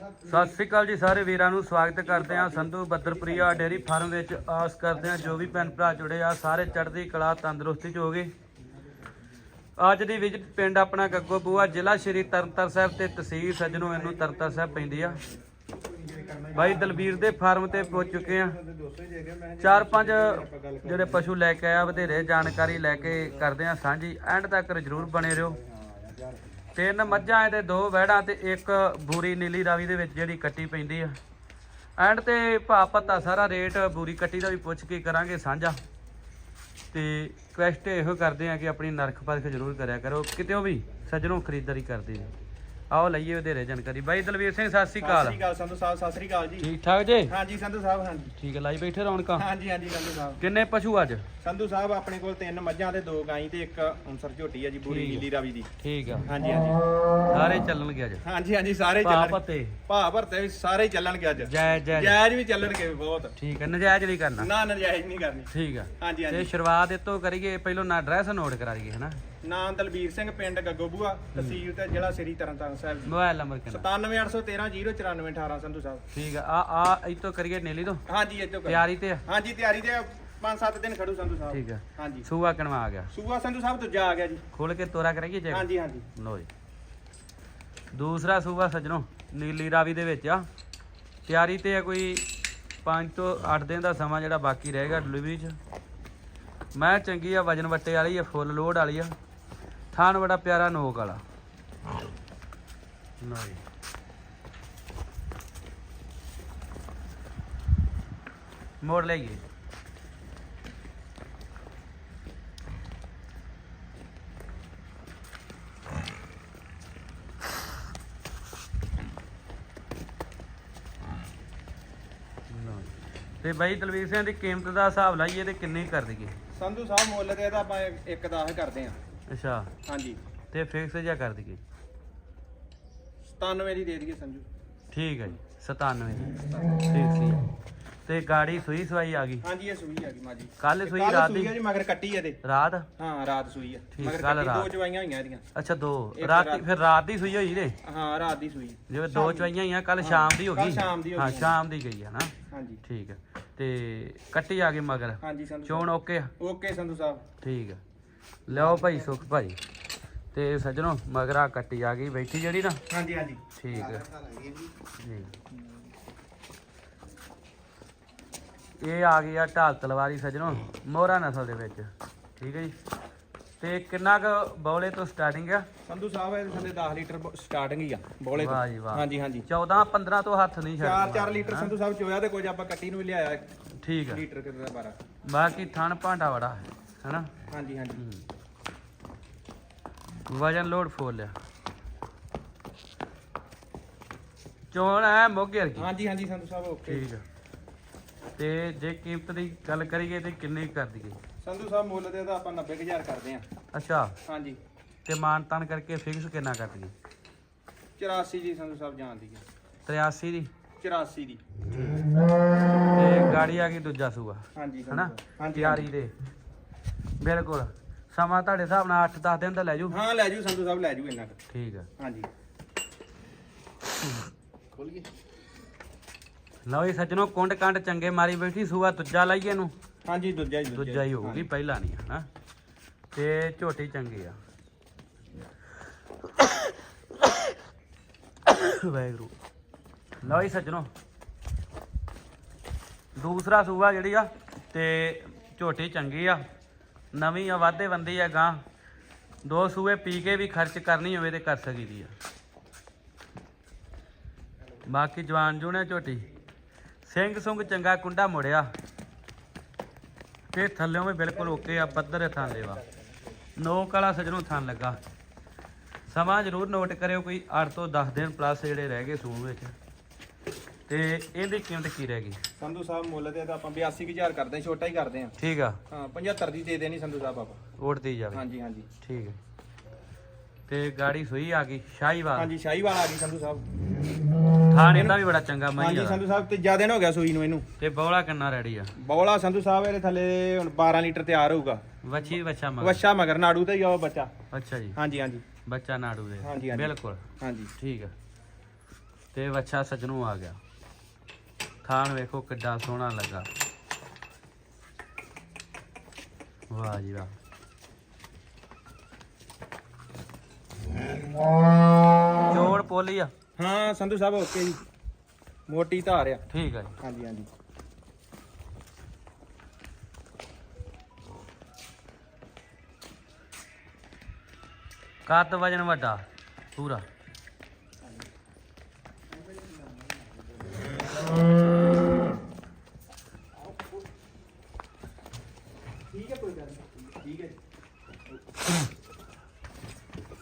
ਸਤਿ ਸ੍ਰੀ ਅਕਾਲ ਜੀ ਸਾਰੇ ਵੀਰਾਂ ਨੂੰ ਸਵਾਗਤ ਕਰਦੇ ਹਾਂ ਸੰਧੂ ਬੱਦਰਪ੍ਰਿਆ ਡੇਰੀ ਫਾਰਮ ਵਿੱਚ। ਆਸ ਕਰਦੇ ਹਾਂ ਜੋ ਵੀ ਭੈਣ ਭਰਾ ਜੁੜੇ ਆ, ਸਾਰੇ ਚੜ੍ਹਦੀ ਕਲਾ, ਤੰਦਰੁਸਤੀ ਚ ਹੋਗੇ ਅੱਜ ਦੀ ਵਿਜ਼ਿਟ ਪਿੰਡ ਆਪਣਾ ਗੱਗੋ ਬੂਆ, ਜ਼ਿਲ੍ਹਾ ਸ਼੍ਰੀ ਤਰਨਤਾਰ ਸਾਹਿਬ ਤੇ ਤਹਿਸੀਲ ਸਜਣੋ ਇਹਨੂੰ ਤਰਨਤਾਰ ਸਾਹਿਬ ਪੈਂਦੀ ਆ। ਬਾਈ ਦਲਬੀਰ ਦੇ ਫਾਰਮ ਤੇ ਪਹੁੰਚ ਚੁੱਕੇ ਆ ਚਾਰ ਪੰਜ ਜਿਹੜੇ ਪਸ਼ੂ ਲੈ ਕੇ ਆਇਆ ਵਧੇਰੇ ਜਾਣਕਾਰੀ ਲੈ ਕੇ ਕਰਦੇ ਆ ਸਾਂਝੀ। ਐਂਡ ਤੱਕ ਜਰੂਰ ਬਣੇ ਰਹੋ। ਤਿੰਨ ਮੱਝਾਂ ਇਹਦੇ, ਦੋ ਵਹਿੜਾਂ ਤੇ ਇੱਕ ਬੂਰੀ ਨੀਲੀ ਰਾਵੀ ਦੇ ਵਿੱਚ ਜਿਹੜੀ ਕੱਟੀ ਪੈਂਦੀ ਆ। ਐਂਡ ਤੇ ਭਾ ਪੱਤਾ ਸਾਰਾ ਰੇਟ ਬੂਰੀ ਕੱਟੀ ਦਾ ਵੀ ਪੁੱਛ ਕੇ ਕਰਾਂਗੇ ਸਾਂਝਾ। ਤੇ ਕੁਐਸਟ ਇਹੋ ਕਰਦੇ ਆ ਕਿ ਆਪਣੀ ਨਰਖ ਪਰਖ ਜ਼ਰੂਰ ਕਰਿਆ ਕਰੋ। ਕਿਤੇ ਵੀ ਸੱਜਣੋਂ ਖਰੀਦਦਾਰੀ ਕਰਦੇ ਨੇ ਆਓ ਲਈਏ ਵਧੇਰੇ ਜਾਣਕਾਰੀ। ਬਾਈ ਦਲਵੀਰ ਸਿੰਘ ਸਤਿ ਸ੍ਰੀ ਸਤਿ ਅਕਾਲ ਸ੍ਰੀ ਅਕਾਲ ਸੰਧੂ ਸਾਹਿਬ ਸਤਿ ਸ੍ਰੀ ਅਕਾਲ ਜੀ। ਠੀਕ ਠਾਕ ਜੇ? ਹਾਂਜੀ ਸੰਧੂ ਸਾਹਿਬ ਹਾਂਜੀ। ਠੀਕ ਹੈ ਲਾਈ ਬੈਠੇ ਰੌਣਕਾਂ। ਹਾਂਜੀ ਹਾਂਜੀ ਸੰਧੂ ਸਾਹਿਬ। ਕਿੰਨੇ ਪਸ਼ੂ ਅੱਜ? ਸੰਧੂ ਸਾਹਿਬ ਆਪਣੇ ਕੋਲ ਤਿੰਨ ਮੱਝਾਂ ਤੇ ਦੋ ਗਾਈ ਤੇ ਇੱਕ ਉਨਸਰ ਝੋਟੀ ਆ ਜੀ ਬੂਰੀ ਠੀਕ। ਨੀਲੀ ਰਾਵੀ ਦੀ। ਠੀਕ ਆ। ਹਾਂਜੀ ਹਾਂਜੀ। ਸਾਰੇ ਚੱਲਣਗੇ ਅੱਜ? ਹਾਂਜੀ ਹਾਂਜੀ ਸਾਰੇ ਭਾ ਚੱਲਣ ਪੱਤੇ ਭਾ ਭਰਤੇ ਵੀ ਸਾਰੇ ਚੱਲਣਗੇ ਅੱਜ। ਜੈ ਜੈ। ਜਾਇਜ਼ ਵੀ ਚੱਲਣਗੇ ਬਹੁਤ। ਠੀਕ ਹੈ ਨਜਾਇਜ਼ ਨਹੀਂ ਕਰਨਾ। ਨਾ ਨਜਾਇਜ਼ ਨਹੀਂ ਕਰਨੀ। ਠੀਕ ਆ। ਹਾਂਜੀ ਤੇ ਹਾਂਜੀ ਸ਼ੁਰੂਆਤ ਇਤੋਂ ਕਰੀਏ ਪਹਿਲਾਂ ਨਾ ਐਡਰੈਸ ਨੋਟ ਕਰਾ ਦਈਏ ਹਨਾ? ਨਾਮ ਦਲਬੀਰ ਸਿੰਘ ਪਿੰਡ ਗੱਗੋਬੂਆ ਤਹਿਸੀਲ ਤੇ ਜ਼ਿਲ੍ਹਾ ਸ੍ਰੀ ਤਰਨਤਾਰਨ ਸਾਹਿਬ ਮੋਬਾਈਲ ਨੰਬਰ ਕਿੰਨਾ? 9781130994 ਸੰਧੂ ਸਾਹਿਬ। ਠੀਕ ਆ। ਆ ਆ ਇਤੋਂ ਕਰੀਏ ਨੇਲੀ ਤੋਂ? ਹਾਂਜੀ ਇਹ ਤੋਂ ਤਿਆਰੀ ਤੇ ਆ? ਹਾਂਜੀ ਤਿਆਰੀ ਤੇ 5-7 ਦਿਨ ਖੜੂ ਸੰਧੂ ਸਾਹਿਬ। ਠੀਕ ਆ। ਹਾਂਜੀ। ਸੂਆ ਕਣਵਾ ਆ ਗਿਆ? ਸੂਆ ਸੰਧੂ ਸਾਹਿਬ ਦੂਜਾ ਆ ਗਿਆ ਜੀ। ਖੋਲ ਕੇ ਤੋਰਾ ਕਰਾਈਏ ਜੇ? ਹਾਂਜੀ ਹਾਂਜੀ। ਲੋ ਜੀ। ਦੂਸਰਾ ਸੂਆ ਸੱਜਣੋ ਨੀਲੀ ਰਾਵੀ ਦੇ ਵਿੱਚ ਆ। ਤਿਆਰੀ ਤੇ ਆ ਕੋਈ 5 ਤੋਂ 8 ਦਿਨ ਦਾ ਸਮਾਂ ਜਿਹੜਾ ਬਾਕੀ ਰਹੇਗਾ ਡਿਲੀਵਰੀ 'ਚ। ਮੈਂ ਚੰਗੀ ਆ ਵਜਨ ਵੱਟੇ ਵਾਲੀ ਆ ਫੁੱਲ ਲੋਡ ਵਾਲੀ ਆ। ਥਾਨ ਬੜਾ ਪਿਆਰਾ ਨੋਕ ਵਾਲਾ। ਜੀ ਮੋੜ ਲਈਏ। ਤੇ ਬਾਈ ਦਲਵੀਰ ਸਿੰਘ ਦੀ ਕੀਮਤ ਦਾ ਹਿਸਾਬ ਲਾਈਏ ਤੇ ਕਿੰਨੀ ਕਰ ਦਈਏ? ਸੰਧੂ ਸਾਹਿਬ ਮੁੱਲ ਤੇ ਇਹਦਾ ਆਪਾਂ ਇੱਕ 10 ਕਰਦੇ ਆ ਅੱਛਾ। ਹਾਂਜੀ। ਤੇ ਫਿਕਸ ਜਿਹਾ ਕਰ ਦਈਏ? 97 ਦੀ ਦੇ ਦਈਏ ਸੰਜੂ। ਠੀਕ ਹੈ ਜੀ 97 ਦੀ। ਠੀਕ ਸੀ ਤੇ ਗਾੜੀ ਸੂਈ ਸਵਾਈ ਆ ਗਈ? ਹਾਂਜੀ ਇਹ ਸੂਈ ਆ ਗਈ ਮਾਜੀ ਕੱਲ ਸੂਈ ਕੱਲ੍ਹ ਰਾਤ ਦੀ ਆ ਜੀ ਮਗਰ ਕੱਟੀ ਇਹਦੇ। ਰਾਤ? ਹਾਂ ਰਾਤ ਸੂਈ ਆ। ਠੀਕ, ਮਗਰ ਕੱਲ੍ਹ ਕੱਟੀ ਦੋ ਰਾਤ। ਚਵਾਈਆਂ ਹੋਈਆਂ ਇਹਦੀਆਂ। ਅੱਛਾ ਦੋ। ਇੱਕ ਰਾਤੀ ਰਾਤ। ਫਿਰ ਰਾਤ ਦੀ ਸੂਈ ਹੋਈ ਨੇ ਹਾਂ ਰਾਤ ਦੀ ਸੂਈ। ਜਿਵੇਂ ਦੋ ਚਵਾਈਆਂ ਹੋਈਆਂ ਕੱਲ ਸ਼ਾਮ ਦੀ ਹੋ ਕੱਲ੍ਹ ਗਈ? ਸ਼ਾਮ ਦੀ ਹੋ ਹਾਂ ਗਈ। ਸ਼ਾਮ ਦੀ ਗਈ ਹੈ ਨਾ? ਹਾਂਜੀ। ਠੀਕ ਹੈ ਤੇ ਕੱਟੀ ਆ ਗਈ ਮਗਰ? ਹਾਂਜੀ ਸੰਧੂ ਚੋਣ ਓਕੇ ਆ? ਓਕੇ ਸੰਧੂ ਸਾਹਿਬ। ਠੀਕ ਹੈ ਲਿਓ ਭਾਈ ਸੁਖ ਭਾਈ। ਤੇ ਸੱਜਣੋ ਮਗਰਾ ਕੱਟੀ ਆ ਗਈ ਬੈਠੀ ਜਿਹੜੀ ਨਾ? ਹਾਂਜੀ ਹਾਂਜੀ। ਠੀਕ ਹੈ। ਜੀ ਇਹ ਆ ਗਈ ਆ ਢਾਲ ਤਲਵਾਰੀ ਸੱਜਣੋ ਮੋਹਰਾ ਨਸਲ ਦੇ ਵਿੱਚ। ਠੀਕ ਹੈ ਜੀ। ਤੇ ਕਿੰਨਾ ਕੁ ਬੌਲੇ ਤੋਂ ਸਟਾਰਟਿੰਗ ਆ? ਸੰਧੂ ਸਾਹਿਬ ਇਹਦੇ ਥੱਲੇ 10 ਲੀਟਰ ਸਟਾਰਟਿੰਗ ਹੀ ਆ ਬੋਲੇ ਵਾਹ ਜੀ ਵਾਹ। ਹਾਂਜੀ ਹਾਂਜੀ। 14 15 ਤੋਂ ਹੱਥ ਨਹੀਂ 4 ਛੱਡਦਾ 4 ਲੀਟਰ ਸੰਧੂ ਸਾਹਿਬ ਚੋਇਆ ਤੇ ਕੁਝ ਆਪਾਂ ਕੱਟੀ ਨੂੰ ਵੀ ਲਿਆਇਆ ਠੀਕ ਹੈ ਲੀਟਰ ਦਾ 12 ਬਾਕੀ ਥਣ ਭਾਂਡਾ ਬੜਾ ਹੈ। ਹੈਨਾ? ਹਾਂਜੀ ਹਾਂਜੀ। ਵਜਨ ਲੋਡ ਫੋਲ ਲਿਆ ਚੋਣ ਹੈ ਮੋਗੇ ਵਰਗੀ? ਹਾਂਜੀ ਹਾਂਜੀ ਸੰਧੂ ਸਾਹਿਬ ਓਕੇ ਠੀਕ ਹੈ ਤੇ ਜੇ ਕੀਮਤ ਦੀ ਗੱਲ ਕਰੀਏ ਤੇ ਕਿੰਨੀ ਕਰ ਦਈਏ? ਸੰਧੂ ਸਾਹਿਬ ਮੁੱਲ ਤੇ ਇਹਦਾ ਆਪਾਂ 90000 ਕਰਦੇ ਆ। ਅੱਛਾ। ਹਾਂਜੀ। ਤੇ ਮਾਨ ਤਾਨ ਕਰਕੇ ਫਿਕਸ ਕਿੰਨਾ ਕਰ ਦਈਏ? 84 ਜੀ ਸੰਧੂ ਸਾਹਿਬ ਜਾਣਦੀ ਹੈ 83 ਦੀ? 84 ਦੀ। ਤੇ ਗਾੜੀ ਆ ਗਈ ਦੂਜਾ ਸੂਆ। ਹਾਂਜੀ ਸੰਧੂ ਹਨਾ ਸਾਹਿਬ। ਹਾਂਜੀ ਤਿਆਰੀ ਦੇ। ਬਿਲਕੁਲ। ਸਮਾਂ ਤੁਹਾਡੇ ਹਿਸਾਬ ਨਾਲ 8-10 ਦਿਨ ਦਾ ਲੈ ਜੂ ਹਾਂ ਲੈ ਜੂ ਸੰਧੂ ਸਾਹਿਬ ਲੈ ਜੂ ਇੰਨਾ ਕੁ। ਠੀਕ ਹੈ ਹਾਂਜੀ। ਖੋਲ ਗਈ। ਲਓ ਜੀ ਸੱਜਣੋ ਕੁੰਡ ਕੰਡ ਚੰਗੇ ਮਾਰੀ ਬੈਠੀ ਸੂਆ ਦੂਜਾ ਲਾਈਏ ਨੂੰ ਹਾਂਜੀ ਦੂਜਾ ਹੀ ਦੂਜਾ ਹੀ। ਹੋਊਗੀ ਪਹਿਲਾ ਨਹੀਂ ਹਨਾ ਤੇ ਝੋਟੀ ਚੰਗੀ ਆ। ਵੈਗਰੂ ਲਓ ਜੀ ਸੱਜਣੋ। ਦੂਸਰਾ ਸੂਆ ਜਿਹੜੀ ਆ ਤੇ ਝੋਟੀ ਚੰਗੀ ਆ। ਨਵੀਂ ਆ, ਵਾਧੇ ਬੰਦੀ ਆ ਗਾਂ। ਦੋ ਸੂਏ ਪੀ ਕੇ ਵੀ ਖਰਚ ਕਰਨੀ ਹੋਵੇ ਤੇ ਕਰ ਸਕੀਦੀ ਆ। ਬਾਕੀ ਜਵਾਨ ਜੂਣੇ ਝੋਟੀ। ਸਿੰਘ ਸੁੰਗ ਚੰਗਾ ਕੁੰਡਾ ਮੁੜਿਆ। ਤੇ ਥੱਲਿਓਂ ਵੀ ਬਿਲਕੁਲ ਓਕੇ ਆ, ਪੱਧਰ ਥਾਂ ਲੈਵਾ ਨੋਕ ਵਾਲਾ ਸਜਣੋਂ ਥਾਂ ਲੱਗਾ। ਸਮਾਂ ਜ਼ਰੂਰ ਨੋਟ ਕਰਿਓ ਕੋਈ 8 ਤੋਂ 10 ਦਿਨ ਪਲੱਸ ਜਿਹੜੇ ਰਹਿ ਗਏ ਸੂਣ ਵਿੱਚ। ਤੇ ਇਹਦੀ ਕੀਮਤ ਕੀ ਰਹਿ ਗਈ? ਸੰਧੂ ਸਾਹਿਬ ਮੁੱਲ ਤੇ ਤਾਂ ਆਪਾਂ 82000 ਕਰਦੇ ਹਾਂ ਛੋਟਾ ਹੀ ਕਰਦੇ ਹਾਂ। ਠੀਕ ਆ। ਹਾਂ 75 ਦੀ ਦੇ ਦੇਣੀ ਸੰਧੂ ਸਾਹਿਬ ਆਪਾਂ। ਉੜਦੀ ਜਾਵੇ। ਹਾਂਜੀ ਹਾਂਜੀ। ਠੀਕ ਹੈ ਤੇ ਗਾੜੀ ਸੂਈ ਆ ਗਈ ਸ਼ਾਹੀਵਾਲ। ਹਾਂਜੀ ਸ਼ਾਹੀਵਾਲ ਆ ਗਈ ਸੰਧੂ ਸਾਹਿਬ। ਥਾਣ ਇਹਦਾ ਵੀ ਬੜਾ ਚੰਗਾ ਮਈ ਹਾਂਜੀ ਆ ਸੰਧੂ ਸਾਹਿਬ ਤੀਜਾ ਦਿਨ ਹੋ ਗਿਆ ਸੂਈ ਨੂੰ ਇਹਨੂੰ। ਤੇ ਬੌਲਾ ਕਿੰਨਾ ਰੈਡੀ ਆ? ਬੌਲਾ ਸੰਧੂ ਸਾਹਿਬ ਇਹਦੇ ਥੱਲੇ ਹੁਣ 12 ਲੀਟਰ ਤਿਆਰ ਹੋਊਗਾ। ਵੱਛੀ ਵੱਛਾ ਮਗਰ। ਵੱਛਾ ਮਗਰ ਨਾੜੂ ਤੇ ਹੀ ਆ ਉਹ ਬੱਚਾ। ਅੱਛਾ ਜੀ। ਹਾਂਜੀ ਹਾਂਜੀ। ਬੱਚਾ ਨਾੜੂ ਦੇ। ਹਾਂਜੀ, ਹਾਂਜੀ। ਬਿਲਕੁਲ। ਹਾਂਜੀ। ਠੀਕ ਆ। ਤੇ ਵੱਛਾ ਸਜਣੂ ਆ ਗਿਆ। ਥਾਣ ਵੇਖੋ ਕਿੱਡਾ ਸੋਹਣਾ ਲੱਗਾ। ਵਾਹ ਜੀ ਵਾਹ। ਚੋੜ ਪੋਲੀ ਆ ਹਾਂ ਸੰਧੂ ਸਾਹਿਬ ਓਕੇ ਜੀ। ਮੋਟੀ ਧਾਰ ਆ। ਠੀਕ ਆ ਜੀ। ਹਾਂਜੀ ਹਾਂਜੀ। ਕੱਦ ਵਜਨ ਵੱਡਾ ਪੂਰਾ ਠੀਕ ਹੈ ਕੋਈ ਗੱਲ ਨਹੀਂ ਠੀਕ ਹੈ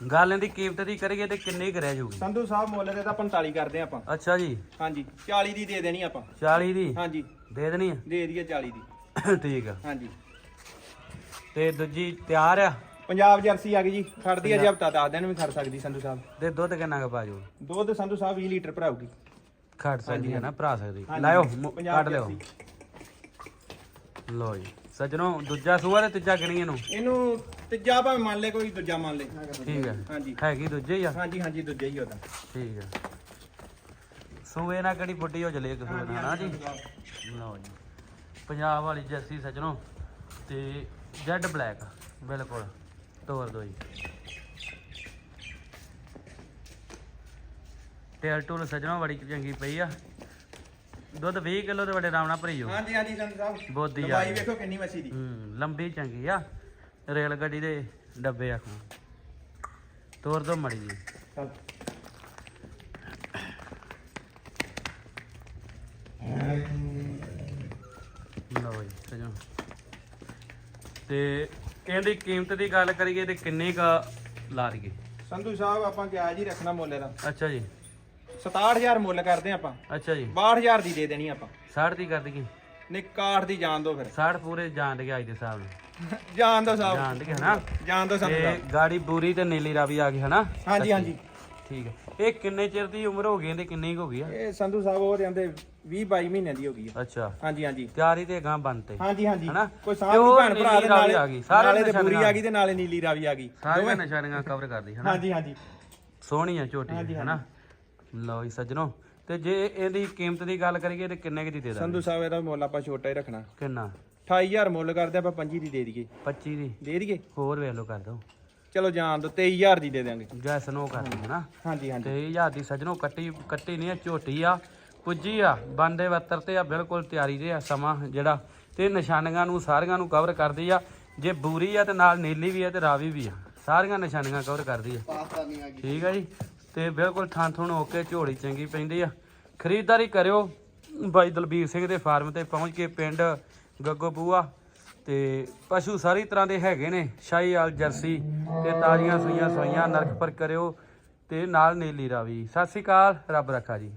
ਗੱਲ ਇਹਦੀ ਕੀਮਤ ਦੀ ਕਰੀਏ ਤੇ ਕਿੰਨੀ ਕੁ ਰਹਿ ਜਾਊਗੀ? ਸੰਧੂ ਸਾਹਿਬ ਮੁੱਲ ਦੇ ਤਾਂ 45 ਕਰਦੇ ਆਪਾਂ। ਅੱਛਾ ਜੀ। ਹਾਂਜੀ 40 ਦੀ ਦੇ ਦੇਣੀ ਆਪਾਂ। 40 ਦੀ? ਹਾਂਜੀ। ਦੇ ਦੇਣੀ ਦੇ ਦਈਏ 40 ਦੀ। ਆ ਠੀਕ ਆ। ਹਾਂਜੀ। ਤੇ ਦੂਜੀ ਤਿਆਰ ਆ? ਪੰਜਾਬ ਜਰਸੀ ਆ ਗਈ ਜੀ। ਖੜਦੀ ਆ ਜੀ ਹਫਤਾ 10 ਦਿਨ ਵੀ ਖੜ ਸਕਦੀ ਸੰਧੂ ਸਾਹਿਬ। ਤੇ ਦੁੱਧ ਕਿੰਨਾ ਕੁ ਪਾ ਜਾਊ ਦੁੱਧ ਸੰਧੂ ਸਾਹਿਬ 20 ਲੀਟਰ ਭਰਾਉਗੀ ਖੜ ਸਕਦੀ ਹੈ ਨਾ ਭਰਾ ਸਕਦੀ। ਹਾਂਜੀ, ਲਾਇਓ ਹਾਂਜੀ, ਮੁ- ਪੰਜਾਬ ਕੱਢ ਲਿਓ। ਜਰਸੀ। ਲੋ ਜੀ। ਸੱਜਣੋ ਦੂਜਾ ਸੂਆ ਤੇ ਤੀਜਾ ਗਿਣੀ ਇਹਨੂੰ ਇਹਨੂੰ ਤੀਜਾ ਭਾਵੇਂ ਮੰਨ ਲੈ ਕੋਈ ਦੂਜਾ ਮੰਨ ਲੈ। ਠੀਕ ਹੈ ਹਾਂਜੀ। ਹੈਗੀ ਦੂਜੇ ਹੀ ਆ? ਹਾਂਜੀ ਹਾਂਜੀ ਦੂਜਾ ਹੀ ਉਹਦਾ। ਠੀਕ ਹੈ ਸੂਏ ਨਾਲ ਕਿਹੜੀ ਬੁੱਢੀ ਹੋ ਇੱਕ ਸੂਏ ਨਾਲ ਨਾ ਜੀ? ਲਓ ਜੀ। ਪੰਜਾਬ ਵਾਲੀ ਜਰਸੀ ਸੱਜਣੋ ਤੇ ਜੈਡ ਬਲੈਕ ਬਿਲਕੁਲ ਤੋਰ ਦੋ ਜੀ। ਟੇਲ ਟੂਲ ਸੱਜਣੋ ਬੜੀ ਚੰਗੀ ਪਈ ਆ। ਦੁੱਧ 20 ਕਿਲੋ ਦੇ ਵੱਡੇ ਰਾਵਣਾ ਭਰੀ ਹੋ ਹਾਂਜੀ ਹਾਂਜੀ ਸੰਧੂ ਸਾਹਿਬ ਬੋਦੀ ਆ ਲੰਬਾਈ। ਵੇਖੋ ਕਿੰਨੀ ਮੱਛੀ ਦੀ। ਹੂੰ ਲੰਬੀ ਚੰਗੀ ਆ। ਰੇਲ ਗੱਡੀ ਦੇ ਡੱਬੇ ਆਖੂ ਤੋਰ ਦੋ ਮੜੀ ਜੀ। ਚੱਲ। ਲਓ ਜੀ ਸਜਣੋ ਤੇ ਇਹਦੀ ਕੀਮਤ ਦੀ ਗੱਲ ਕਰੀਏ ਤੇ ਕਿੰਨੇ ਕਾ ਲਾ ਦਈਏ? ਸੰਧੂ ਸਾਹਿਬ ਆਪਾਂ ਕਿਹਾ ਜੀ ਰੱਖਣਾ ਮੁੱਲ ਇਹਦਾ। ਅੱਛਾ ਜੀ। 67000 ਮੁੱਲ ਕਰਦੇ ਆਪਾਂ। ਅੱਛਾ ਜੀ। 62000 ਦੀ ਦੇ ਦੇਣੀ ਆਪਾਂ। 60 ਦੀ ਕਰ ਦਈਏ। ਨਹੀਂ ਕਾਠ ਦੀ ਜਾਣ ਦੋ ਫਿਰ। 60 ਪੂਰੇ ਜਾਣ ਦੇ ਅੱਜ ਦੇ ਹਿਸਾਬ ਨਾਲ। ਜਾਣ ਦੋ ਸਾਹਿਬ ਜਾਣ ਦੇ ਹਨਾ ਜਾਣ ਦੋ ਤੇ ਸਾਹਿਬ ਗਾੜੀ ਬੂਰੀ ਤੇ ਨੀਲੀ ਰਾਵੀ ਆ ਗਈ ਹਨਾ? ਹਾਂਜੀ ਹਾਂਜੀ। ਠੀਕ ਹੈ। ਇਹ ਕਿੰਨੇ ਚਿਰ ਦੀ ਉਮਰ ਹੋ ਗਈ ਇਹਦੀ? ਕਿੰਨੀ ਹੋ ਗਈ ਆ? ਇਹ ਸੰਧੂ ਸਾਹਿਬ ਉਹ ਕਹਿੰਦੇ 20 22 ਮਹੀਨਿਆਂ ਦੀ ਹੋ ਗਈ ਆ। ਅੱਛਾ। ਹਾਂਜੀ ਹਾਂਜੀ। ਤਿਆਰੀ ਤੇ ਗਾਂ ਬੰਤੇ ਹਾਂਜੀ ਹਾਂਜੀ। ਹਨਾ? ਕੋਈ ਤੇ ਸਾਹ ਭੈਣ ਭਰਾ ਦੇ ਨਾਲੇ ਆ ਗਈ, ਸਾਰੇ ਤੇ ਪੂਰੀ ਆ ਗਈ ਤੇ ਨਾਲੇ ਨੀਲੀ ਰਾਵੀ ਆ ਗਈ। ਸਾਰੀਆਂ ਨਿਸ਼ਾਨੀਆਂ ਕਵਰ ਕਰਦੀ ਹਨਾ? ਹਾਂਜੀ ਹਾਂਜੀ। ਸੋਹਣੀ ਆ ਝੋਟੀ ਹਨਾ? ਲਓ ਜੀ ਸੱਜਣੋ ਤੇ ਜੇ ਇਹਦੀ ਕੀਮਤ ਦੀ ਗੱਲ ਕਰੀਏ ਤੇ ਕਿੰਨੇ ਕੁ ਦੀ ਦੇ ਦਾਂਗੇ? ਸੰਧੂ ਸਾਹਿਬ ਇਹਦਾ ਮੁੱਲ ਆਪਾਂ ਛੋਟਾ ਹੀ ਰੱਖਣਾ। ਕਿੰਨਾ? 28000 ਮੁੱਲ ਕਰਦੇ ਆਪਾਂ 25 ਦੀ ਦੇ ਦਈਏ। 25 ਦੀ? ਦੇ ਦਈਏ? ਹੋਰ ਵੇਖ ਲਓ ਕਰ ਦੋ ਚਲੋ ਜਾਣ ਦੋ 23000 ਦੀ ਦੇ ਦਿਆਂਗੇ। ਜੈਸ ਨੋ ਕਰਦੀ ਹੈ ਨਾ ਹਾਂਜੀ ਹਾਂਜੀ। ਤੇ ਹਜ਼ਾਰ ਦੀ ਸੱਜਣੋ ਕੱਟੀ ਕੱਟੀ ਨਹੀਂ ਆ ਝੋਟੀ ਆ ਪੁੱਜੀ ਆ ਬੰਦੇ ਵੱਤਰ ਤੇ ਆ ਬਿਲਕੁਲ ਤਿਆਰੀ ਦੇ ਆ ਸਮਾਂ ਜਿਹੜਾ ਤੇ ਨਿਸ਼ਾਨੀਆਂ ਨੂੰ ਸਾਰੀਆਂ ਨੂੰ ਕਵਰ ਕਰਦੀ ਆ। ਜੇ ਬੂਰੀ ਆ ਤੇ ਨਾਲ ਨੀਲੀ ਵੀ ਆ ਤੇ ਰਾਵੀ ਵੀ ਆ। ਸਾਰੀਆਂ ਨਿਸ਼ਾਨੀਆਂ ਕਵਰ ਕਰਦੀ ਆ। ਠੀਕ ਆ ਜੀ। ਤੇ ਬਿਲਕੁਲ ਥਾਂ ਥੁਣ ਹੋ ਕੇ ਝੋਲੀ ਚੰਗੀ ਪੈਂਦੀ ਆ। ਖਰੀਦਦਾਰੀ ਕਰਿਓ। ਬਾਈ ਦਲਬੀਰ ਸਿੰਘ ਦੇ ਫਾਰਮ ਤੇ ਪਹੁੰਚ ਕੇ ਪਿੰਡ ਗੱਗੋ ਬੂਆ ਤੇ ਪਸ਼ੂ ਸਾਰੀ ਤਰ੍ਹਾਂ ਦੇ ਹੈਗੇ ਨੇ, ਸ਼ਾਹੀਵਾਲ, ਜਰਸੀ ਤੇ ਤਾਜ਼ੀਆਂ ਸੂਈਆਂ ਸੋਈਆਂ ਨਰਕ ਪਰ ਕਰਿਓ ਤੇ ਨਾਲ ਨੀਲੀ ਰਾਵੀ। ਸਤਿ ਸ਼੍ਰੀ ਅਕਾਲ, ਰੱਬ ਰੱਖਾ ਜੀ।